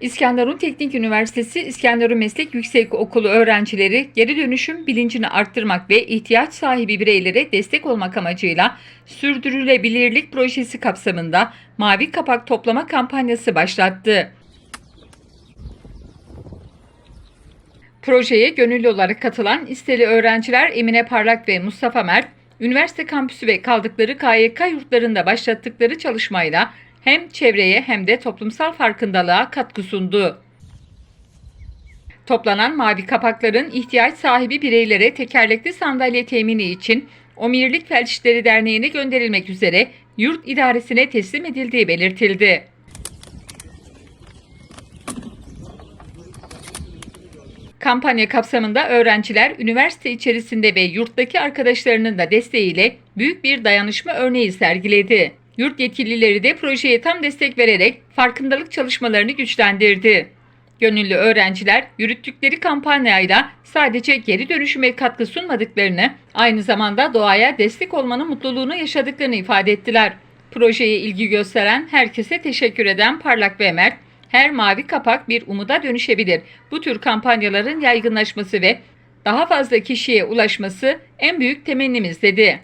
İskenderun Teknik Üniversitesi İskenderun Meslek Yüksekokulu öğrencileri geri dönüşüm bilincini arttırmak ve ihtiyaç sahibi bireylere destek olmak amacıyla sürdürülebilirlik projesi kapsamında mavi kapak toplama kampanyası başlattı. Projeye gönüllü olarak katılan isteli öğrenciler Emine Parlak ve Mustafa Mert, üniversite kampüsü ve kaldıkları KYK yurtlarında başlattıkları çalışmayla hem çevreye hem de toplumsal farkındalığa katkı sundu. Toplanan mavi kapakların ihtiyaç sahibi bireylere tekerlekli sandalye temini için Omirlik Felçleri Derneği'ne gönderilmek üzere yurt idaresine teslim edildiği belirtildi. Kampanya kapsamında öğrenciler üniversite içerisinde ve yurttaki arkadaşlarının da desteğiyle büyük bir dayanışma örneği sergiledi. Yurt yetkilileri de projeye tam destek vererek farkındalık çalışmalarını güçlendirdi. Gönüllü öğrenciler yürüttükleri kampanyayla sadece geri dönüşüme katkı sunmadıklarını, aynı zamanda doğaya destek olmanın mutluluğunu yaşadıklarını ifade ettiler. Projeye ilgi gösteren herkese teşekkür eden Parlak ve Mert, her mavi kapak bir umuda dönüşebilir. Bu tür kampanyaların yaygınlaşması ve daha fazla kişiye ulaşması en büyük temennimiz dedi.